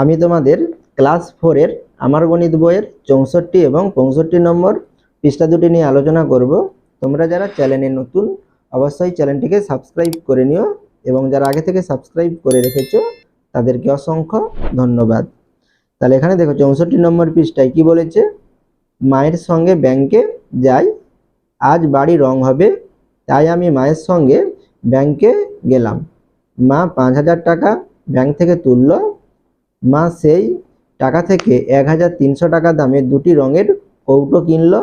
আমি তোমাদের ক্লাস ফোরের আমার গণিত বইয়ের চৌষট্টি এবং পঁয়ষট্টি নম্বর পৃষ্ঠা দুটি নিয়ে আলোচনা করব। তোমরা যারা চ্যানেলে নতুন, অবশ্যই চ্যানেলটিকে সাবস্ক্রাইব করে নিও এবং যারা আগে থেকে সাবস্ক্রাইব করে রেখেছো, তাদেরকে অসংখ্য ধন্যবাদ। তাহলে এখানে দেখো চৌষট্টি নম্বর পৃষ্ঠায় কি বলেছে? মায়ের সঙ্গে ব্যাংকে যাই, আজ বাড়ি রং হবে, তাই আমি মায়ের সঙ্গে ব্যাংকে গেলাম। মা পাঁচ হাজার টাকা ব্যাংক থেকে তুললো মা সেই টাকা থেকে এক হাজার তিনশো টাকা দামের দুটি রঙের কৌটো কিনলো।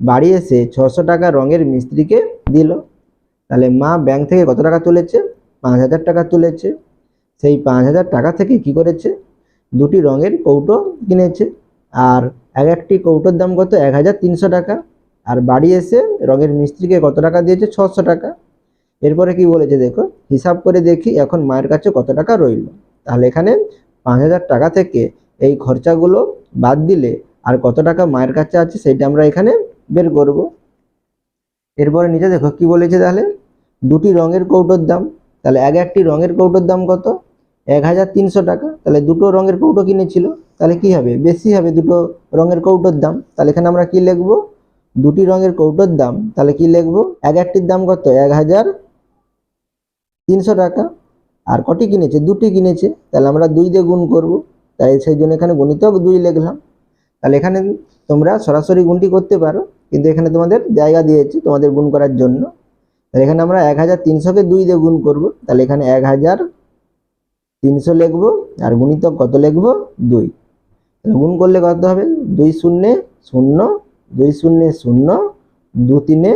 বাড়ি এসে ছশো টাকা রঙের মিস্ত্রিকে দিল। তাহলে মা ব্যাংক থেকে কত টাকা তুলেছে? পাঁচ হাজার টাকা তুলেছে। সেই পাঁচ হাজার টাকা থেকে কি করেছে? দুটি রঙের কৌটো কিনেছে। আর এক একটি কৌটোর দাম কত? এক হাজার তিনশো টাকা। আর বাড়ি এসে রঙের মিস্ত্রিকে কত টাকা দিয়েছে? ছশো টাকা। এরপরে কি বলেছে দেখো? হিসাব করে দেখি এখন মায়ের কাছে কত টাকা রইল। তাহলে এখানে পাঁচ হাজার টাকা থেকে এই খরচাগুলো বাদ দিলে আর কত টাকা মায়ের কাছে আছে সেটা আমরা এখানে বের করব। এরপরে নিচে দেখো কি বলেছে তাহলে? দুটি রঙের কৌটোর দাম। তাহলে এক একটি রঙের কৌটোর দাম কত? এক হাজার তিনশো টাকা। তাহলে দুটো রঙের কৌটো কিনেছিল। তাহলে কি হবে? বেশি হবে দুটো রঙের কৌটোর দাম। তাহলে এখানে আমরা কি লিখব? দুটি রঙের কৌটোর দাম। তাহলে কি লিখব? এক একটির দাম কত? এক হাজার তিনশো টাকা। আর কটি কিনেছে? দুটি কিনেছে। তাহলে আমরা দুই দিয়ে গুণ করব। তাই সেই জন্য এখানে গণিতক দুই লিখলাম। তাহলে এখানে তোমরা সরাসরি গুণটি করতে পারো। কিন্তু এখানে তোমাদের জায়গা দিয়েছি তোমাদের গুণ করার জন্য। তাহলে এখানে আমরা এক হাজার তিনশোকে দুই দিয়ে গুণ করব। তাহলে এখানে এক হাজার তিনশো লিখব। আর গুণিতক কত লিখব? দুই। তাহলে গুণ করলে কত হবে? দুই শূন্যে শূন্য, দুই শূন্যে শূন্য, দু তিনে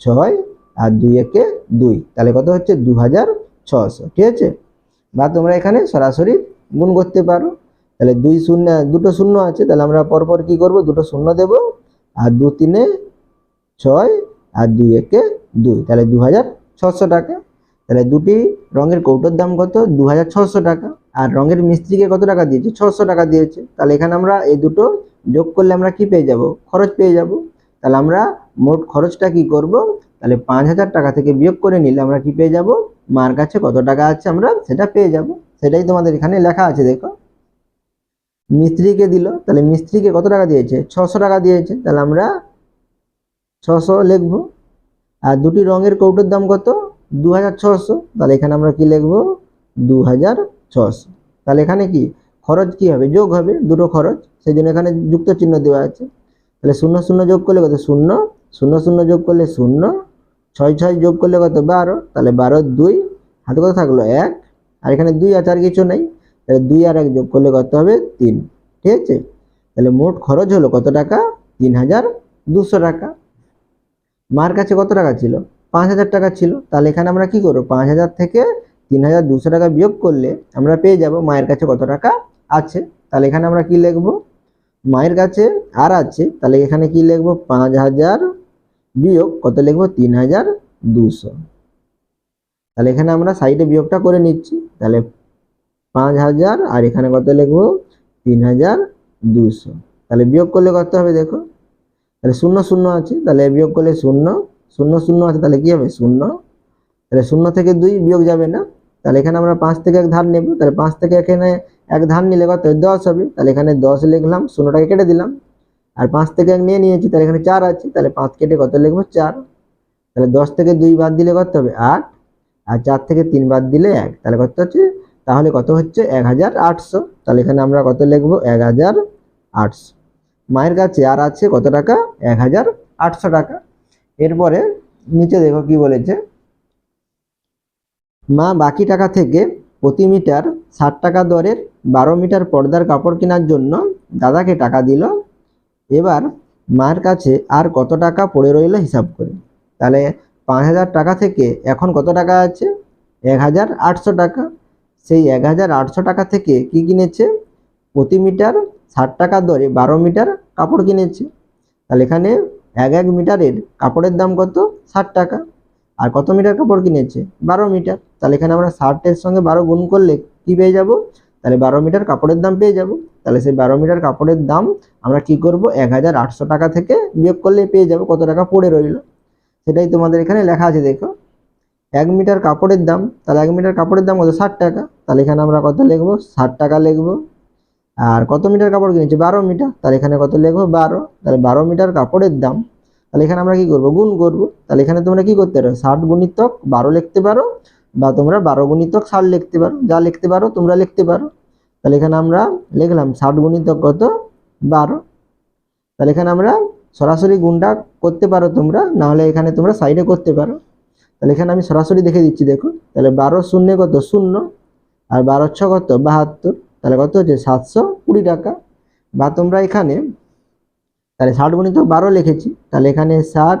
ছয়, আর দুই একে দুই। তাহলে কত হচ্ছে? দু হাজার ছশো ঠিক আছে? বা তোমরা এখানে সরাসরি গুণ করতে পারো। তাহলে দুই শূন্য, দুটো শূন্য আছে, তাহলে আমরা পরপর কি করব? দুটো শূন্য দেব, আর দু তিনে ছয়, আর দুই একে দুই। তাহলে দু হাজার ছশো টাকা। তাহলে দুটি রঙের কৌটোর দাম কত? দু হাজার ছশো টাকা। আর রঙের মিস্ত্রিকে কত টাকা দিয়েছে? ছশো টাকা দিয়েছে। তাহলে এখানে আমরা এই দুটো যোগ করলে আমরা কি পেয়ে যাব? খরচ পেয়ে যাব। তাহলে আমরা মোট খরচটা কি করব? তাহলে পাঁচ হাজার টাকা থেকে বিয়োগ করে নিলে আমরা কি পেয়ে যাব? মার কাছে কত টাকা আছে আমরা সেটা পেয়ে যাব। সেটাই তোমাদের এখানে লেখা আছে, দেখো। মিস্ত্রিকে দিল, তাহলে মিস্ত্রিকে কত টাকা দিয়েছে? ছশো টাকা দিয়েছে। তাহলে আমরা ছশো লিখব। আর দুটি রঙের কৌটোর দাম কত? দু তাহলে এখানে আমরা কি লিখব? দু তাহলে এখানে কি? খরচ কি হবে? যোগ হবে, দুটো খরচ। সেই জন্য এখানে যুক্ত চিহ্ন দেওয়া আছে। তাহলে শূন্য শূন্য যোগ করলে কত? শূন্য। শূন্য শূন্য যোগ করলে শূন্য। ছয় ছয় যোগ করলে কত? বারো। তাহলে বারো, দুই। হাতে কত থাকল? এক। আর এখানে দুই আছে, আর কিছু নেই। তাহলে দুই আর এক যোগ করলে কত হবে? তিন। ঠিক আছে? তাহলে মোট খরচ হলো কত টাকা? তিন হাজার দুশো টাকা। মার কাছে কত টাকা ছিল? পাঁচ হাজার টাকা ছিল। তাহলে এখানে আমরা কি করব? পাঁচ হাজার থেকে তিন হাজার দুশো টাকা বিয়োগ করলে আমরা পেয়ে যাব মায়ের কাছে কত টাকা আছে। তাহলে এখানে আমরা কি লিখব? মায়ের কাছে আর আছে। তাহলে এখানে কি লিখব? পাঁচ হাজার বিয়োগ কত লিখব? তিন হাজার দুশো। তাহলে এখানে আমরা সাইডে বিয়োগটা করে নিচ্ছি। তাহলে পাঁচ হাজার আর এখানে কত লিখব? তিন হাজার দুশো। তাহলে বিয়োগ করলে কত হবে দেখো? তাহলে শূন্য শূন্য আছে। তাহলে বিয়োগ করলে শূন্য। শূন্য শূন্য আছে, তাহলে কি হবে? শূন্য। তাহলে শূন্য থেকে দুই বিয়োগ যাবে না। তাহলে এখানে আমরা পাঁচ থেকে এক ধার নেব। তাহলে পাঁচ থেকে এখানে এক ধার নিলে কত? দশ হবে। তাহলে এখানে দশ লিখলাম। শূন্যটাকে কেটে দিলাম। আর পাঁচ থেকে এক নিয়ে নিয়েছি, তাহলে এখানে চার আছে, তাহলে পাঁচ কেটে কত লিখব? চার। তাহলে দশ থেকে দুই বাদ দিলে কত হবে? আট। আর চার থেকে তিন বাদ দিলে এক। তাহলে কত হচ্ছে? তাহলে কত হচ্ছে? এক হাজার আটশো। তাহলে এখানে আমরা কত লিখব? এক হাজার আটশো। মায়ের কাছে আর আছে কত টাকা? এক হাজার আটশো টাকা। এরপরে নিচে দেখো কি বলেছে। মা, বাকি টাকা থেকে প্রতি মিটার ষাট টাকা দরের বারো মিটার পর্দার কাপড় কেনার জন্য দাদাকে টাকা দিল। এবার মার কাছে আর কত টাকা পড়ে রইল হিসাব করে। তাহলে পাঁচ হাজার টাকা থেকে এখন কত টাকা আছে? এক হাজার আটশো টাকা। সেই এক হাজার আটশো টাকা থেকে কি কিনেছে? প্রতি মিটার ষাট টাকা দরে বারো মিটার কাপড় কিনেছে। তাহলে এখানে এক এক মিটারের কাপড়ের দাম কত? ষাট টাকা। আর কত মিটার কাপড় কিনেছে? বারো মিটার। তাহলে এখানে আমরা ষাটের সঙ্গে বারো গুণ করলে কি পেয়ে যাব? তাহলে বারো মিটার কাপড়ের দাম পেয়ে যাব। তাহলে সেই বারো মিটার কাপড়ের দাম আমরা কি করব? এক হাজার আটশো টাকা থেকে বিয়োগ করলে পেয়ে যাব। কত টাকা পড়ে রইল? সেটাই তোমাদের এখানে লেখা আছে, দেখো। এক মিটার কাপড়ের দাম, তাহলে এক মিটার কাপড়ের দাম কত? ষাট টাকা। তাহলে এখানে আমরা কত লিখব? ষাট টাকা লিখব। আর কত মিটার কাপড় কিনেছি? বারো মিটার। তাহলে এখানে কত লিখব? বারো। তাহলে বারো মিটার কাপড়ের দাম, তাহলে এখানে আমরা কি করব? গুণ করব। তাহলে এখানে তোমরা কি করতে পারো? ষাট গুণিতক বারো লিখতে পারো। বা তোমরা বারো গুণিতক ষাট লিখতে পারো, যা লিখতে পারো, তোমরা লিখতে পারো। তাহলে এখানে আমরা লিখলাম ষাট গুণিতক কত? বারো। তাহলে এখানে আমরা সরাসরি গুণটা করতে পারো তোমরা, না হলে এখানে তোমরা সাইডে করতে পারো। তাহলে এখানে আমি সরাসরি দেখে দিচ্ছি, দেখো। তাহলে বারো শূন্য কত? শূন্য। আর বারো ছ কত? বাহাত্তর। তাহলে কত হচ্ছে? সাতশো কুড়ি টাকা। বা তোমরা এখানে, তাহলে ষাট গুণিত বারো লিখেছি। তাহলে এখানে ষাট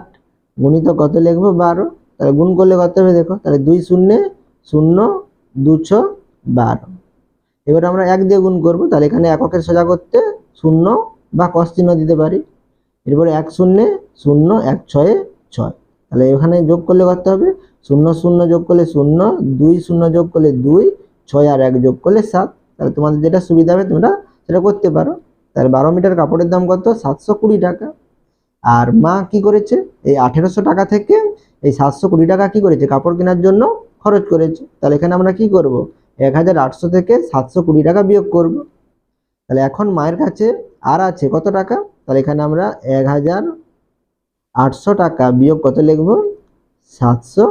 গুণিত কত লিখব? বারো। তাহলে গুণ করলে কত হবে দেখো? তাহলে দুই শূন্য শূন্য দুশো বারো। এবার আমরা এক দিয়ে গুণ করব, তাহলে এখানে এককের সোজা করতে শূন্য বা কস চিহ্ন দিতে পারি। এরপরে এক শূন্য শূন্য, এক ছয়ে ছয়। তাহলে এখানে যোগ করলে কত হবে? শূন্য শূন্য যোগ করলে শূন্য, দুই শূন্য যোগ করলে দুই, ছয় আর এক যোগ করলে সাত। তাহলে তোমাদের যেটা সুবিধা হবে, তোমরা সেটা করতে পারো। তাহলে বারো মিটার কাপড়ের দাম কত? সাতশো কুড়ি টাকা। আর মা কি করেছে? এই আঠেরোশো টাকা থেকে এই সাতশো কুড়ি টাকা কি করেছে? কাপড় কেনার জন্য খরচ করেছে। তাহলে এখানে আমরা কি করব? এক হাজার আটশো থেকে সাতশো কুড়ি টাকা বিয়োগ করব। তাহলে এখন মায়ের কাছে আর আছে কত টাকা? তাহলে এখানে আমরা এক হাজার আটশো টাকা বিয়োগ কত লিখব? সাতশো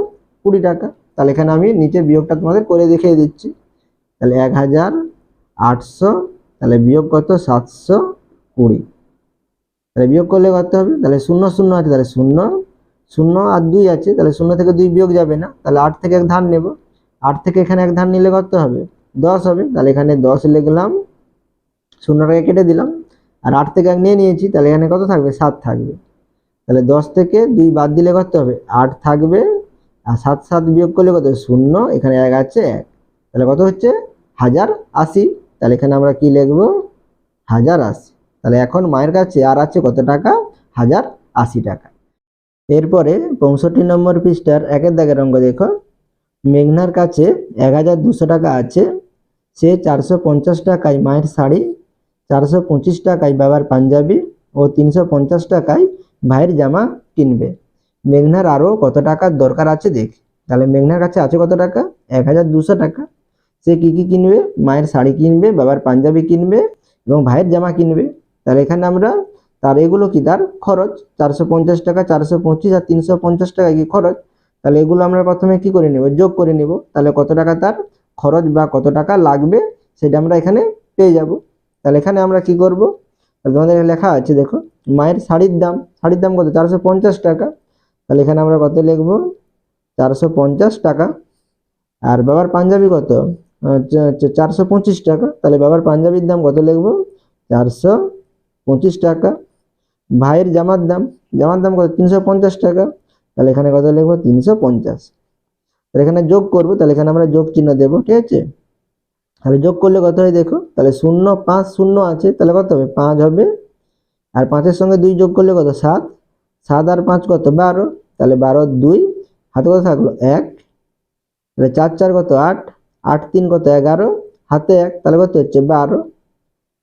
কুড়ি টাকা। তাহলে এখানে আমি নিচে বিয়োগটা তোমাদের করে দেখিয়ে দিচ্ছি। তাহলে এক হাজার আটশো, তাহলে বিয়োগ কত? সাতশো কুড়ি। তাহলে বিয়োগ করলে কত হবে? তাহলে শূন্য শূন্য আছে। তাহলে শূন্য শূন্য আর দুই আছে, তাহলে শূন্য থেকে দুই বিয়োগ যাবে না, তাহলে আট থেকে এক ধান নেব। আট থেকে এখানে এক ধান নিলে কত হবে? দশ হবে, তাহলে এখানে দশ লিখলাম, শূন্যটাকে কেটে দিলাম, আর আট থেকে এক নিয়ে নিয়েছি, তাহলে এখানে কত থাকবে? সাত থাকবে। তাহলে দশ থেকে দুই বাদ দিলে কত হবে? আট থাকবে, আর সাত সাত বিয়োগ করলে কত শূন্য, এখানে এক আছে এক। তাহলে কত হচ্ছে? হাজার আশি। তাহলে এখানে আমরা কি লিখব? হাজার আশি। তাহলে এখন মায়ের কাছে আর আছে কত টাকা? হাজার আশি টাকা। এরপরে পঁয়ষট্টি নম্বর পৃষ্ঠার একের দাগের অঙ্ক দেখো। মেঘনার কাছে এক হাজার দুশো টাকা আছে, সে চারশো পঞ্চাশ টাকায় মায়ের শাড়ি, চারশো পঁচিশ টাকায় বাবার পাঞ্জাবি ও তিনশো পঞ্চাশ টাকায় ভাইয়ের জামা কিনবে। মেঘনার আরও কত টাকার দরকার আছে দেখ। তাহলে মেঘনার কাছে আছে কত টাকা? এক হাজার দুশো টাকা। সে কী কী কিনবে? মায়ের শাড়ি কিনবে, বাবার পাঞ্জাবি কিনবে এবং ভাইয়ের জামা কিনবে। তাহলে এখানে আমরা তার এগুলো কি? তার খরচ চারশো পঞ্চাশ টাকা, চারশো পঁচিশ আর তিনশো পঞ্চাশ টাকা কি খরচ? তাহলে এগুলো আমরা প্রথমে কি করে নেব? যোগ করে নেব। তাহলে কত টাকা তার খরচ বা কত টাকা লাগবে সেটা আমরা এখানে পেয়ে যাব। তাহলে এখানে আমরা কি করব? তোমাদের লেখা আছে, দেখো, মায়ের শাড়ির দাম। শাড়ির দাম কত? চারশো পঞ্চাশ টাকা। তাহলে এখানে আমরা কত লিখব? চারশো পঞ্চাশ টাকা। আর বাবার পাঞ্জাবি কত? চারশো পঁচিশ টাকা। তাহলে বাবার পাঞ্জাবির দাম কত লিখব? চারশো পঁচিশ টাকা। ভাইয়ের জামার দাম জামার দাম কত? তিনশো পঞ্চাশ টাকা। তাহলে এখানে কত লিখব? তিনশো পঞ্চাশ। তাহলে এখানে যোগ করব, তাহলে এখানে আমরা যোগ চিহ্ন দেবো, ঠিক আছে? তাহলে যোগ করলে কত হয় দেখো? তাহলে শূন্য, পাঁচ শূন্য আছে, তাহলে কত হবে? পাঁচ হবে। আর পাঁচের সঙ্গে দুই যোগ করলে কত? সাত। সাত আর পাঁচ কত? বারো। তাহলে বারো, দুই। হাতে কত থাকল? এক। তাহলে চার চার কত? আট। আট, তিন কত? এগারো। হাতে এক, তাহলে কত হচ্ছে? বারো।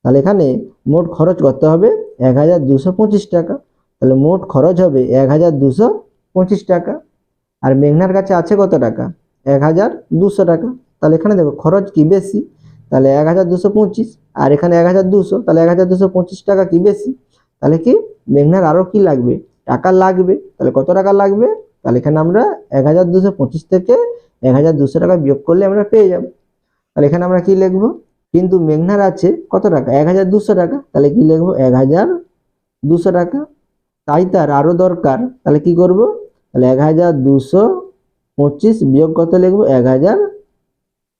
তাহলে এখানে মোট খরচ কত হবে এক হাজার দুশো পঁচিশ টাকা। তাহলে মোট খরচ হবে এক হাজার দুশো পঁচিশ টাকা। আর মেঘনার কাছে আছে কত টাকা? এক হাজার দুশো টাকা। তাহলে এখানে দেখো খরচ কি বেশি? তাহলে এক হাজার দুশো পঁচিশ। আর এখানে এক হাজার দুশো, তাহলে এক হাজার দুশো পঁচিশ টাকা কি বেশি? তাহলে কি মেঘনার আরও কি লাগবে? টাকা লাগবে। তাহলে কত টাকা লাগবে? তাহলে এখানে আমরা এক হাজার দুশো পঁচিশ থেকে এক হাজার দুশো টাকা বিয়োগ করলে আমরা পেয়ে যাব। তাহলে এখানে আমরা কি লিখব? কিন্তু মেঘনার আছে কত টাকা? এক হাজার দুশো টাকা। তাহলে কি লিখব? এক হাজার দুশো টাকা। তাই তার আরও দরকার। তাহলে কি করব? তাহলে এক হাজার দুশো পঁচিশ বিয়োগ কত লিখব? এক হাজার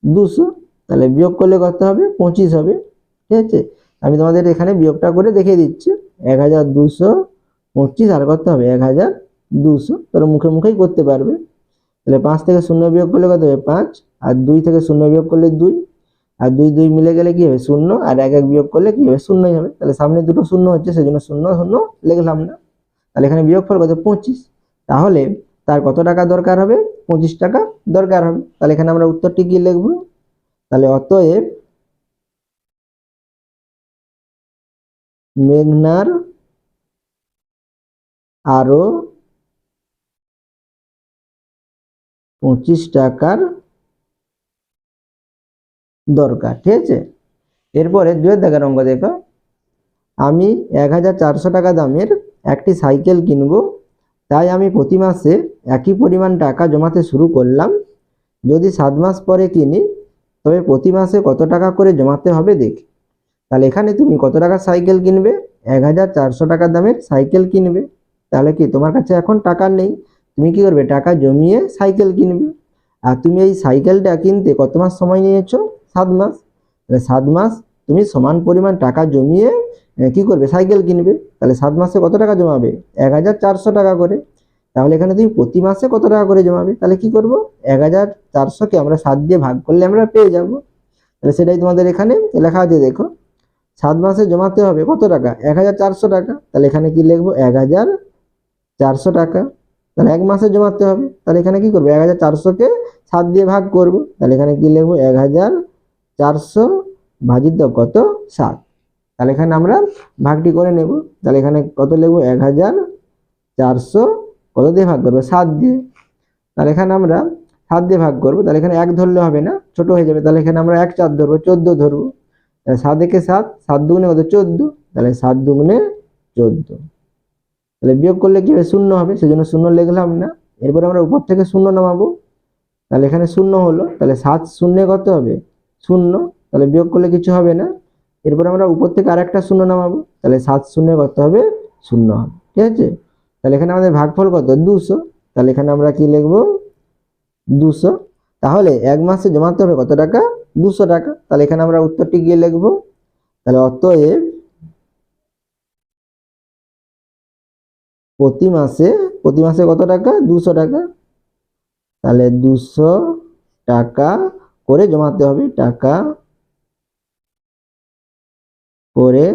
দুশো। তাহলে বিয়োগ করলে কত হবে? পঁচিশ হবে। ঠিক আছে? আমি তোমাদের এখানে বিয়োগটা করে দেখিয়ে দিচ্ছি। এক হাজার দুশো পঁচিশ আর কত হবে? এক হাজার দুশো। তোর মুখে মুখেই করতে পারবে। তাহলে পাঁচ থেকে শূন্য বিয়োগ করলে কত হবে? পাঁচ। আর দুই থেকে শূন্য বিয়োগ করলে দুই। আর দুই দুই মিলে গেলে কি হবে? শূন্য। আর এক এক বিয়োগ করলে কি হবে? শূন্যই হবে তাহলে সামনে দুটো শূন্য হচ্ছে, সেজন্য শূন্য শূন্য লিখলাম না তাহলে এখানে বিয়োগ বিয়োগফল কত? পঁচিশ। তাহলে তার কত টাকা দরকার হবে? পঁচিশ টাকা দরকার হবে। তাহলে এখানে আমরা উত্তরটি কি লিখব? তাহলে অতএব মেঘনার আরও পঁচিশ টাকার দরকার, ঠিক আছে? এরপরে দুয়ের দাগের অঙ্ক দেখো। আমি এক হাজার চারশো টাকা দামের একটি সাইকেল কিনব, তাই আমি প্রতি মাসে একই পরিমাণ টাকা জমাতে শুরু করলাম। যদি সাত মাস পরে কিনি, তবে প্রতি মাসে কত টাকা করে জমাতে হবে দেখি। তাহলে এখানে তুমি কত টাকা সাইকেল কিনবে? এক হাজার চারশো টাকা দামের সাইকেল কিনবে। তাহলে কি তোমার কাছে এখন টাকা নেই? তুমি কি করবে? টাকা জমিয়ে সাইকেল কিনবে। আর তুমি এই সাইকেলটা কিনতে কত মাস সময় নিয়েছো? সাত মাস। তাহলে সাত মাস তুমি সমান পরিমাণ টাকা জমিয়ে কি করবে? সাইকেল কিনবে। তাহলে সাত মাসে কত টাকা জমাবে? এক হাজার চারশো টাকা করে। তাহলে এখানে তুমি প্রতি মাসে কত টাকা করে জমাবে? তাহলে কি করব? এক হাজার চারশোকে আমরা সাত দিয়ে ভাগ করলে আমরা পেয়ে যাব। তাহলে সেটাই তোমাদের এখানে লেখা আছে, দেখো। সাত মাসে জমাতে হবে কত টাকা? এক হাজার চারশো টাকা। তাহলে এখানে কি লিখব? এক হাজার চারশো টাকা। তাহলে এক মাসে জমাতে হবে। তাহলে এখানে কি করব? এক হাজার চারশোকে সাত দিয়ে ভাগ করব। তাহলে এখানে কি লিখব? এক হাজার চারশো ভাজিত কত? সাত। তাহলে এখানে আমরা ভাগটি করে নেব। তাহলে এখানে কত লিখব? এক হাজার চারশো কত দিয়ে ভাগ করব? সাত দিয়ে। তাহলে এখানে আমরা সাত দিয়ে ভাগ করব। তাহলে এখানে এক ধরলে হবে না, ছোট হয়ে যাবে। তাহলে এখানে আমরা এক চার ধরবো, চোদ্দ ধরবো। তাহলে সাত একে সাত সাত দুগুণে কত? চোদ্দ। তাহলে সাত দুগুণে চোদ্দ। তাহলে বিয়োগ করলে কি হবে? শূন্য হবে। সেজন্য শূন্য লিখলাম না। এরপর আমরা উপর থেকে শূন্য নামাবো। তাহলে এখানে শূন্য হলো। তাহলে সাত শূন্যে কত হবে? শূন্য, তাহলে বিয়োগ করলে কিছু হবে না। এরপর আমরা উপর থেকে আরেকটা শূন্য নামাবো, তাহলে সাত শূন্য কত হবে শূন্য হবে, ঠিক আছে? তাহলে এখানে আমাদের ভাগফল কত? দুশো। তাহলে এখানে আমরা কি লিখব? দুশো। তাহলে এক মাসে জমাতে হবে কত টাকা? দুশো টাকা। তাহলে এখানে আমরা উত্তরটি গিয়ে লিখব। তাহলে অতএব প্রতি মাসে প্রতি মাসে কত টাকা? দুশো টাকা। তাহলে দুশো টাকা করে জমাতে হবে টাকা করে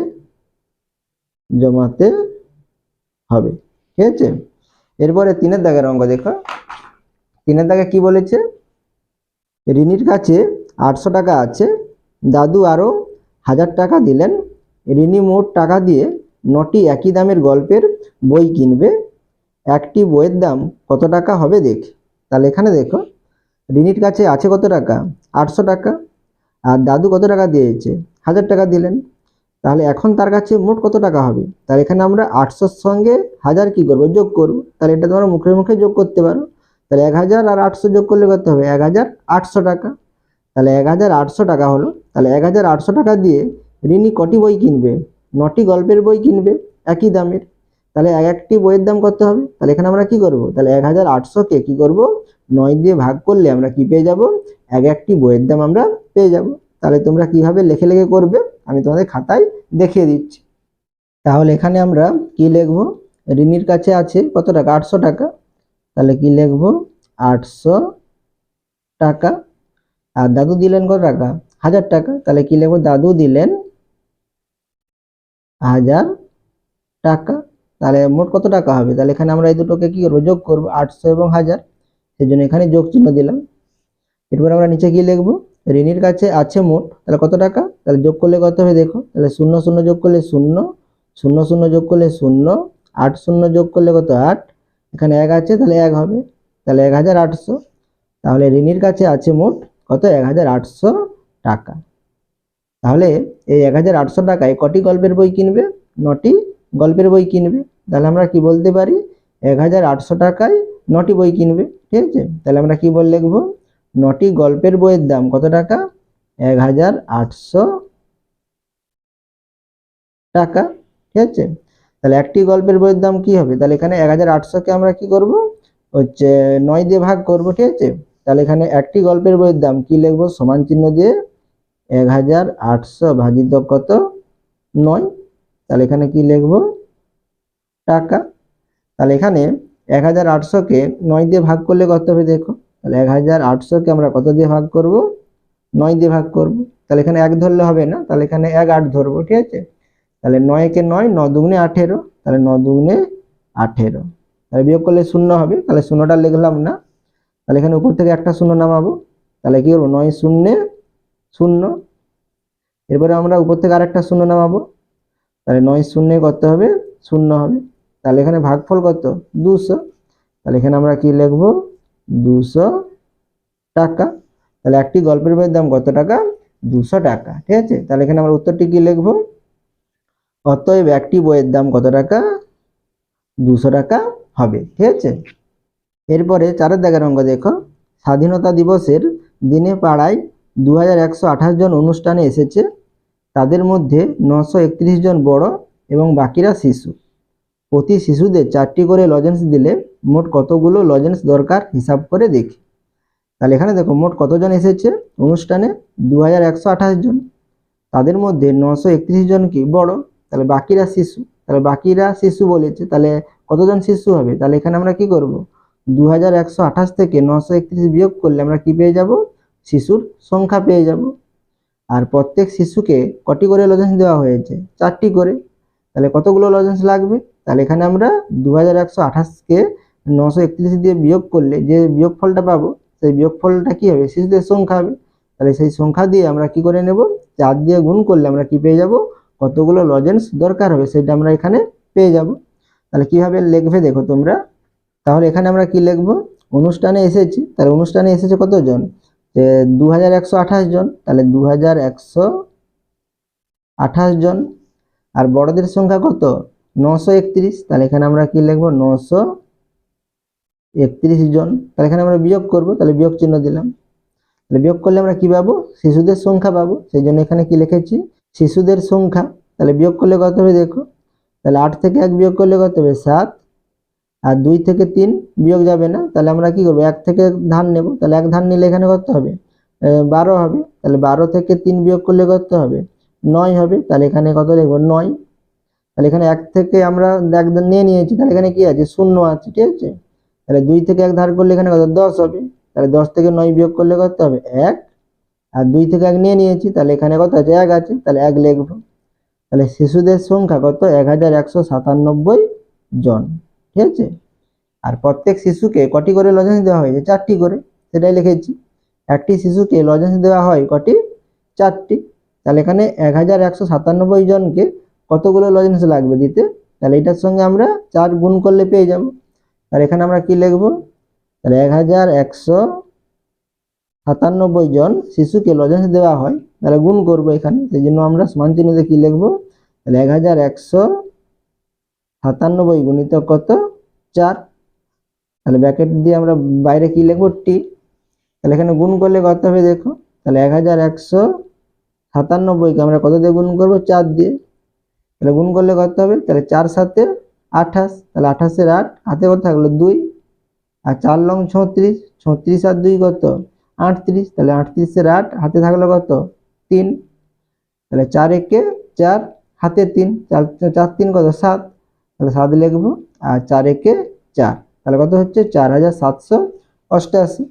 জমাতে হবে। ঠিক আছে? এরপরে তিনের দাগের অঙ্ক দেখো। তিনের দাগে কি বলেছে? রিনির কাছে আটশো টাকা আছে, দাদু আরও হাজার টাকা দিলেন। রিনি মোট টাকা দিয়ে নটি একই দামের গল্পের বই কিনবে। একটি বইয়ের দাম কত টাকা হবে দেখ। তাহলে এখানে দেখো রিনির কাছে আছে কত টাকা? আটশো টাকা। আর দাদু কত টাকা দিয়েছে? হাজার টাকা দিলেন। তাহলে এখন তার কাছে মোট কত টাকা হবে? তাহলে এখানে আমরা আটশোর সঙ্গে হাজার কি করব? যোগ করব। তাহলে এটা তোমরা মুখে মুখে যোগ করতে পারো। তাহলে এক হাজার আর আটশো যোগ করলে কত হবে? এক হাজার আটশো টাকা। তাহলে এক হাজার আটশো টাকা হলো। তাহলে এক হাজার আটশো টাকা দিয়ে রিনি কটি বই কিনবে? নটি গল্পের বই কিনবে? একই দামের। তাহলে এক একটি বইয়ের দাম কত হবে? তাহলে এখানে আমরা কি করব? তাহলে এক হাজার আটশোকে কী করব? নয় দিয়ে ভাগ করলে আমরা কি পেয়ে যাব? এক একটি বইয়ের দাম আমরা পেয়ে যাব। তাহলে তোমরা কীভাবে লেখে লেখে করবে? আমি তোমাদের খাতায় দেখিয়ে দিচ্ছি। তাহলে এখানে আমরা কি লিখব? রিনির কাছে আছে কত টাকা? আটশো টাকা। তাহলে কি লিখব? আটশো টাকা। আর দাদু দিলেন কত টাকা? হাজার টাকা। তাহলে কি লিখব? দাদু দিলেন হাজার টাকা। তাহলে মোট কত টাকা হবে? তাহলে এখানে আমরা এই দুটোকে কি করব? যোগ করব আটশো এবং হাজার। সেই জন্য এখানে যোগ চিহ্ন দিলাম। এরপর আমরা নিচে কি লিখব, ঋণীর কাছে আছে মোট, তাহলে কত টাকা? তাহলে যোগ করলে কত হবে দেখো, তাহলে শূন্য শূন্য যোগ করলে শূন্য শূন্য শূন্য যোগ করলে শূন্য, আট শূন্য যোগ করলে কত? আট। এখানে এক আছে, তাহলে এক হবে, তাহলে এক হাজার আটশো। তাহলে ঋণীর কাছে আছে মোট কত? এক হাজার আটশো টাকা। তাহলে এই এক হাজার আটশো টাকায় কটি গল্পের বই কিনবে? নটি গল্পের বই কিনবে। তাহলে আমরা কি বলতে পারি? এক হাজার আটশো টাকায় নটি বই কিনবে। ঠিক আছে? তাহলে আমরা কি বল লিখব? নটি গল্পের বইয়ের দাম কত টাকা? এক হাজার আটশো টাকা, ঠিক আছে? তাহলে একটি গল্পের বইয়ের দাম কি হবে? তাহলে এখানে এক হাজার আটশোকে আমরা কি করব? হচ্ছে নয় দিয়ে ভাগ করব, ঠিক আছে? তাহলে এখানে একটি গল্পের বইয়ের দাম কি লিখব? সমান চিহ্ন দিয়ে এক হাজার আটশো ভাজিত কত? নয়। তাহলে এখানে কি লিখব? টাকা। তাহলে এখানে এক হাজার আটশোকে নয় দিয়ে ভাগ করলে কত হবে দেখো? তাহলে এক হাজার আটশোকে আমরা কত দিয়ে ভাগ করব? নয় দিয়ে ভাগ করব। তাহলে এখানে এক ধরলে হবে না? তাহলে এখানে এক আট ধরবো, ঠিক আছে? তাহলে নয়কে নয়, ন দুগুণে আঠেরো, তাহলে ন দুগুণে আঠেরো। তাহলে বিয়োগ করলে শূন্য হবে, তাহলে শূন্যটা লিখলাম না। তাহলে এখানে উপর থেকে একটা শূন্য নামাবো। তাহলে কি করব? নয় শূন্যে শূন্য। এরপরে আমরা উপর থেকে আরেকটা শূন্য নামাবো। তাহলে নয় শূন্যে কত হবে? শূন্য হবে। তাহলে এখানে ভাগফল কত? দুশো। তাহলে এখানে আমরা কি লিখব? দুশো টাকা। তাহলে একটি গল্পের বইয়ের দাম কত টাকা? দুশো টাকা। ঠিক আছে? তাহলে এখানে আমরা উত্তরটি কি লিখব? অতএব একটি বইয়ের দাম কত টাকা? দুশো টাকা হবে। ঠিক আছে? এরপরে চারের দাগের অঙ্ক দেখো। স্বাধীনতা দিবসের দিনে পাড়ায় দু হাজার একশো আঠাশ জন অনুষ্ঠানে এসেছে। তাদের মধ্যে নশো জন বড় এবং বাকিরা শিশু। প্রতি শিশুদের চারটি করে লজেন্স দিলে মোট কতগুলো লজেন্স দরকার হিসাব করে দেখি। তাহলে এখানে দেখো মোট কতজন এসেছে? অনুষ্ঠানে দু হাজার একশো আঠাশ জন। তাদের মধ্যে নশো একত্রিশ জন কি বড়? তাহলে বাকিরা শিশু। তাহলে বাকিরা শিশু বলেছে, তাহলে কতজন শিশু হবে? তাহলে এখানে আমরা কি করব? দু হাজার একশো আঠাশ থেকে নশো বিয়োগ করলে আমরা কি পেয়ে যাব? শিশুর সংখ্যা পেয়ে যাব। আর প্রত্যেক শিশুকে কটি করে লজেন্স দেওয়া হয়েছে? চারটি করে। তাহলে কতগুলো লজেন্স লাগবে? তাহলে এখানে আমরা দু হাজার একশো আঠাশকে নশো একত্রিশ দিয়ে বিয়োগ করলে যে বিয়োগফলটা পাবো, সেই বিয়োগফলটা কী হবে? শিশুদের সংখ্যা হবে। তাহলে সেই সংখ্যা দিয়ে আমরা কি করে নেব? চার দিয়ে গুণ করলে আমরা কি পেয়ে যাব? কতগুলো লজেন্স দরকার হবে সেটা আমরা এখানে পেয়ে যাব। তাহলে কীভাবে লিখবে দেখো তোমরা? তাহলে এখানে আমরা কি লিখব? অনুষ্ঠানে এসেছি। তাহলে অনুষ্ঠানে এসেছে কতজন? দু হাজার একশো আঠাশ জন। তাহলে দু হাজার একশো আঠাশ জন। আর বড়দের সংখ্যা কত? নশো একত্রিশ, তাহলে এখানে আমরা কি লিখব? নশো একত্রিশ জন। তাহলে এখানে আমরা বিয়োগ করব, তাহলে বিয়োগ চিহ্ন দিলাম। তাহলে বিয়োগ করলে আমরা কি পাবো? শিশুদের সংখ্যা পাবো। সেই জন্য এখানে কি লিখেছি? শিশুদের সংখ্যা। তাহলে বিয়োগ করলে কত হবে দেখো? তাহলে আট থেকে এক বিয়োগ করলে কত হবে? সাত। আর দুই থেকে তিন বিয়োগ যাবে না। তাহলে আমরা কি করব? এক থেকে ধান নেব। তাহলে এক ধান নিলে এখানে কত হবে? বারো হবে। তাহলে বারো থেকে তিন বিয়োগ করলে কত হবে? নয় হবে। তাহলে এখানে কত লিখব? নয়। তাহলে এখানে এক থেকে আমরা এক নিয়ে নিয়েছি, তাহলে এখানে কি আছে? শূন্য আছে, ঠিক আছে? তাহলে দুই থেকে এক ধার করলে এখানে কত? দশ হবে। তাহলে দশ থেকে নয় বিয়োগ করলে কত হবে? এক। আর দুই থেকে এক নিয়ে নিয়েছি, তাহলে এখানে কত আছে? এক আছে, তাহলে এক লিখব। তাহলে শিশুদের সংখ্যা কত? এক হাজার একশো সাতানব্বই জন, ঠিক আছে? আর প্রত্যেক শিশুকে কটি করে লজেন্স দেওয়া হয়েছে চারটি করে, সেটাই লিখেছি। একটি শিশুকে লজেন্স দেওয়া হয় কটি? চারটি। তাহলে এখানে এক হাজার একশো সাতানব্বই জনকে কতগুলো লজেন্স লাগবে দিতে? তাহলে এটার সঙ্গে আমরা চার গুণ করলে পেয়ে যাব। তাহলে এখানে আমরা কি লিখব? তাহলে এক হাজার একশো সাতানব্বই জন শিশুকে লজেন্স দেওয়া হয়। তাহলে গুণ করব এখানে, সেই জন্য আমরা সমান চিহ্নতে কি লিখব? তাহলে এক হাজার একশো সাতানব্বই গুণিত কত? চার। তাহলে ব্যাকেট দিয়ে আমরা বাইরে কি লিখব? টি তাহলে এখানে গুণ করলে কত হবে দেখো? তাহলে এক হাজার একশো সাতানব্বইকে আমরা কত দিয়ে গুণ করব? চার দিয়ে। তাহলে গুণ করলে কত হবে? তাহলে চার সাথে আঠাশ, তাহলে আঠাশের আট, হাতে কত থাকল দুই, আর চার লং ছত্রিশ ছত্রিশ আর দুই কত? আটত্রিশ, তাহলে আটত্রিশের আট, হাতে থাকল কত? তিন, তাহলে চার একে চার, হাতে তিন, চার চার তিন কত? সাত, তাহলে সাত লিখব, আর চার একে চার, তাহলে কত হচ্ছে? চার হাজার সাতশো অষ্টাশি,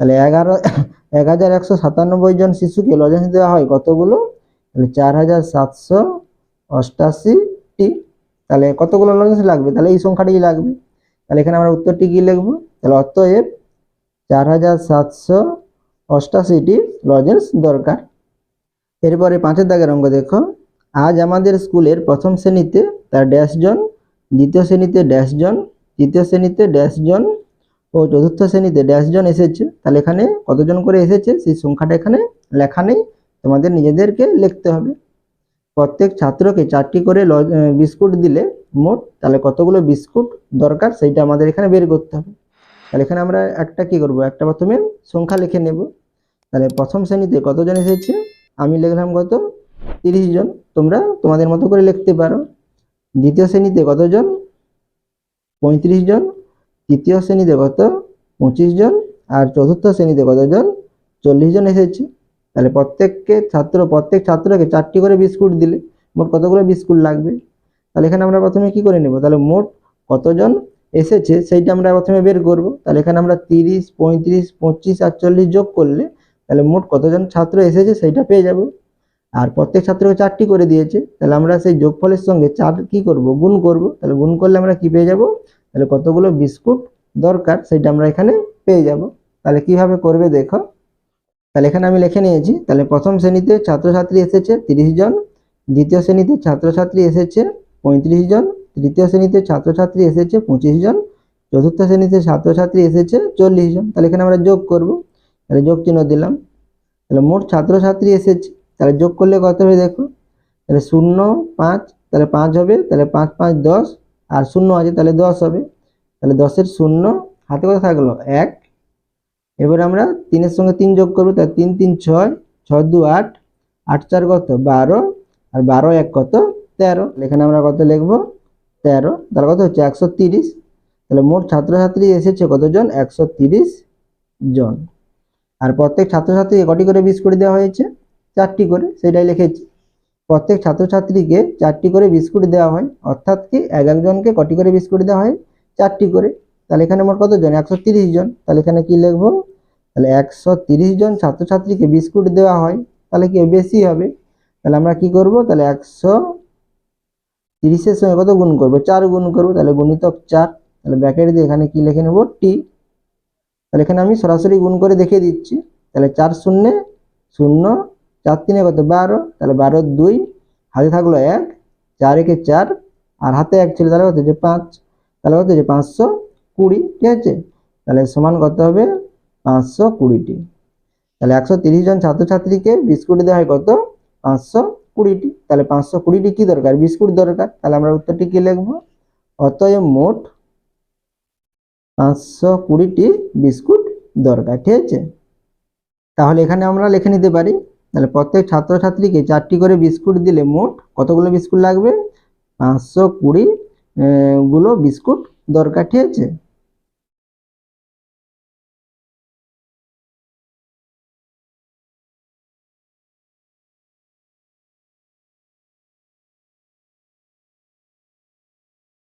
তাহলে এগারো, এক হাজার একশো সাতানব্বই জন শিশুকে লজেন্স দেওয়া হয় কতগুলো? তাহলে চার হাজার সাতশো অষ্টাশিটি, তাহলে কতগুলো লজেন্স লাগবে? তাহলে এই সংখ্যাটি লাগবে। তাহলে এখানে আমরা উত্তরটি কি লিখব? তাহলে অতএব চার হাজার সাতশো অষ্টাশিটি লজেন্স দরকার। এরপরে পাঁচের দাগের অঙ্ক দেখো। আজ আমাদের স্কুলের প্রথম শ্রেণীতে তার ড্যাশ জন, দ্বিতীয় শ্রেণীতে ড্যাশ জন, তৃতীয় শ্রেণীতে ড্যাশ জন ও চতুর্থ শ্রেণীতে ড্যাশ জন এসেছে। তাহলে এখানে কতজন করে এসেছে? সেই সংখ্যাটা এখানে লেখা নেই। তোমাদের নিজেদেরকে লিখতে হবে। প্রত্যেক ছাত্রকে চারটি করে বিস্কুট দিলে মোট তাহলে কতগুলো বিস্কুট দরকার সেইটা আমাদের এখানে বের করতে হবে। তাহলে এখানে আমরা একটা কি করব? একটা প্রথমে সংখ্যা লিখে নেব। তাহলে প্রথম শ্রেণীতে কতজন এসেছে? আমি লিখলাম কত? তিরিশ জন। তোমরা তোমাদের মতো করে লিখতে পারো। দ্বিতীয় শ্রেণীতে কতজন? পঁয়ত্রিশ জন। তৃতীয় শ্রেণীতে কত? পঁচিশ জন। আর চতুর্থ শ্রেণীতে কতজন? চল্লিশ জন এসেছে। তাহলে প্রত্যেককে ছাত্র, প্রত্যেক ছাত্রকে চারটি করে বিস্কুট দিলে মোট কতগুলো বিস্কুট লাগবে? তাহলে এখানে আমরা প্রথমে কি করে নেব? তাহলে মোট কতজন এসেছে সেইটা আমরা প্রথমে বের করব। তাহলে এখানে আমরা তিরিশ, পঁয়ত্রিশ, পঁচিশ আর চল্লিশ যোগ করলে তাহলে মোট কতজন ছাত্র এসেছে সেইটা পেয়ে যাব। আর প্রত্যেক ছাত্রকে চারটি করে দিয়েছে। তাহলে আমরা সেই যোগফলের সঙ্গে চার কি করব? গুণ করব। তাহলে গুণ করলে আমরা কি পেয়ে যাব? তাহলে কতগুলো বিস্কুট দরকার সেটা আমরা এখানে পেয়ে যাব। তাহলে কীভাবে করবে দেখো? তাহলে এখানে আমি লিখে নিয়েছি, তাহলে প্রথম শ্রেণীতে ছাত্রছাত্রী এসেছে তিরিশ জন, দ্বিতীয় শ্রেণীতে ছাত্রছাত্রী এসেছে পঁয়ত্রিশ জন, তৃতীয় শ্রেণীতে ছাত্রছাত্রী এসেছে পঁচিশ জন, চতুর্থ শ্রেণীতে ছাত্রছাত্রী এসেছে চল্লিশ জন। তাহলে এখানে আমরা যোগ করব, তাহলে যোগ চিহ্ন দিলাম। তাহলে মোট ছাত্রছাত্রী এসেছে, তাহলে যোগ করলে কত হবে দেখো? তাহলে শূন্য পাঁচ, তাহলে পাঁচ হবে, তাহলে পাঁচ পাঁচ দশ, আর শূন্য আছে তাহলে দশ হবে। তাহলে দশের শূন্য হাতে কত থাকল? এক এবার আমরা তিনের সঙ্গে তিন যোগ করব, তাহলে তিন তিন, ছয় ছয়, দু, আট আট, চার কত? বারো, আর বারো, এক কত? তেরো। এখানে আমরা কত লিখব? তেরো। তাহলে কত হচ্ছে? একশো তিরিশ। তাহলে মোট ছাত্রছাত্রী এসেছে কতজন? একশো তিরিশ জন। আর প্রত্যেক ছাত্রছাত্রীকে কটি করে বিস্কুট দেওয়া হয়েছে? চারটি করে, সেটাই লিখেছি। প্রত্যেক ছাত্রছাত্রীকে চারটি করে বিস্কুট দেওয়া হয়। অর্থাৎ কি? এক একজনকে কটি করে বিস্কুট দেওয়া হয়? চারটি করে। তাহলে এখানে মোট কতজন? একশো তিরিশ জন। তাহলে এখানে কি লিখব? তাহলে একশো জন ছাত্রছাত্রীকে বিস্কুট দেওয়া হয়, তাহলে কি বেশি হবে? তাহলে আমরা কি করব? তাহলে একশো তিরিশের সঙ্গে কত গুণ করব? চার গুণ করব, তাহলে গুণিতক চার। তাহলে ব্র্যাকেট দিয়ে এখানে কি লিখে নেব? টি তাহলে এখানে আমি সরাসরি গুণ করে দেখিয়ে দিচ্ছি। তাহলে চার শূন্য শূন্য, চার তিনে কত বারো? তাহলে বারো দুই। হাতে থাকল এক, চার একে চার। আর হাতে এক ছিল তাহলে কত যে পাঁচ। তাহলে কত যে পাঁচশো কুড়ি। ঠিক আছে? তাহলে সমান কত হবে? পাঁচশো কুড়িটি। তাহলে একশো তিরিশ জন ছাত্রছাত্রীকে বিস্কুট দেওয়া হয় কত? পাঁচশো কুড়িটি। তাহলে পাঁচশো কুড়িটি কি দরকার? বিস্কুট দরকার। তাহলে আমরা উত্তরটি কি লিখব? অতএব মোট পাঁচশো কুড়িটি বিস্কুট দরকার, ঠিক আছে? তাহলে এখানে আমরা লিখে নিতে পারি, তাহলে প্রত্যেক ছাত্রছাত্রীকে চারটি করে বিস্কুট দিলে মোট কতগুলো বিস্কুট লাগবে? পাঁচশো কুড়ি গুলো বিস্কুট দরকার, ঠিক আছে?